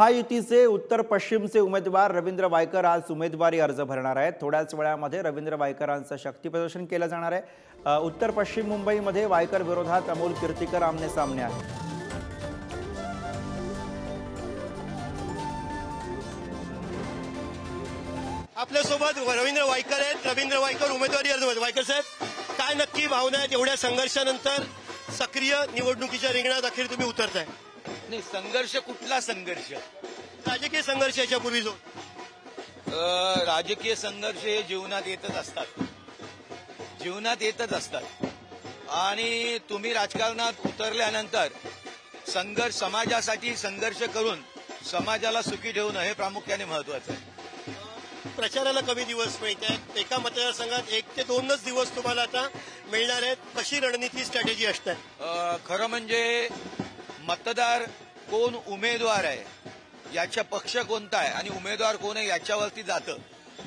महायुतीचे उत्तर पश्चिमचे उमेदवार रवींद्र वायकर आज उमेदवारी अर्ज भरणार आहेत. थोड्याच वेळामध्ये रवींद्र वायकरांचं शक्तीप्रदर्शन केलं जाणार आहे. उत्तर पश्चिम मुंबईमध्ये वायकर विरोधात अमोल कीर्तिकर आमने सामने आहे आपल्यासोबत रवींद्र वायकर आहेत. रवींद्र वायकर उमेदवारी अर्ज वायकर साहेब काय नक्की भावना आहेत एवढ्या संघर्षानंतर सक्रिय निवडणुकीच्या रिंगणात अखेर तुम्ही उतरताय? नाही संघर्ष कुठला संघर्ष? राजकीय संघर्ष याच्यापूर्वी जो. अ, राजकीय संघर्ष हे जीवनात येतच असतात. जीवनात येतच असतात. आणि तुम्ही राजकारणात उतरल्यानंतर संघर्ष समाजासाठी संघर्ष करून समाजाला सुखी ठेवणं हे प्रामुख्याने महत्वाचं आहे. प्रचाराला कमी दिवस मिळत आहेत एका मतदारसंघात एक ते दोनच दिवस तुम्हाला आता मिळणार आहेत. कशी रणनीती स्ट्रॅटेजी असतात? अ, खरं म्हणजे मतदार कोण उमेदवार आहे? याच्या पक्ष कोणता आहे? आणि उमेदवार कोण आहे? याच्यावरती जातं.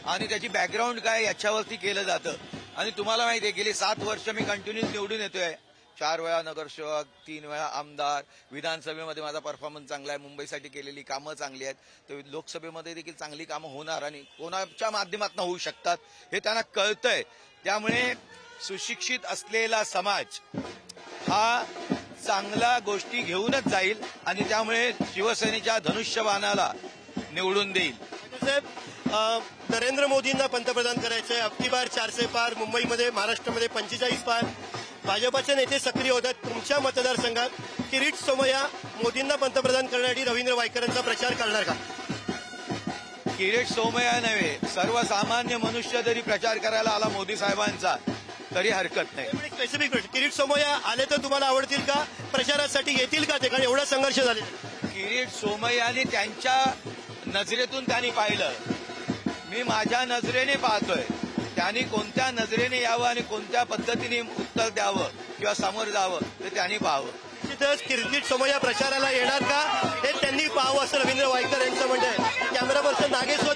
आणि त्याची बॅकग्राऊंड काय याच्यावरती केलं जातं. आणि तुम्हाला माहिती आहे गेली सात वर्ष मी कंटिन्यूस निवडून येतोय. चार वेळा नगरसेवक तीन वेळा आमदार. विधानसभेमध्ये माझा परफॉर्मन्स चांगला आहे. मुंबईसाठी केलेली कामं चांगली आहेत. तर लोकसभेमध्ये देखील चांगली कामं होणार आणि कोणाच्या माध्यमातून होऊ शकतात हे त्यांना कळतंय. त्यामुळे सुशिक्षित असलेला समाज हा चांगला गोष्टी घेऊनच जाईल आणि त्यामुळे शिवसेनेच्या धनुष्यबाणाला निवडून देईल. साहेब नरेंद्र मोदींना पंतप्रधान करायचंय. अबकी बार चारशे पार मुंबईमध्ये महाराष्ट्रामध्ये पंचेचाळीस पार. भाजपाचे नेते सक्रिय होत आहेत तुमच्या मतदारसंघात किरीट सोमय्या मोदींना पंतप्रधान करण्यासाठी रवींद्र वायकरांचा प्रचार करणार का? किरीट सोमय्या नव्हे सर्वसामान्य मनुष्य जरी प्रचार करायला आला मोदी साहेबांचा तरी हरकत नाही. स्पेसिफिक किरीट सोमय्या आले तर तुम्हाला आवडतील का? प्रचारासाठी येतील का ते कारण एवढा संघर्ष आहे. किरीट सोमय्याने त्यांच्या नजरेतून त्यांनी पाहिलं. मी माझ्या नजरेने पाहतोय. त्यांनी कोणत्या नजरेने यावं आणि कोणत्या पद्धतीने उत्तर द्यावं किंवा समोर जावं ते त्यांनी पाहावं. निश्चितच किरीट सोमय्या प्रचाराला येणार का? हे त्यांनी पाहावं असं रवींद्र वायकर यांचं म्हणणं आहे. Camera person Nageshwar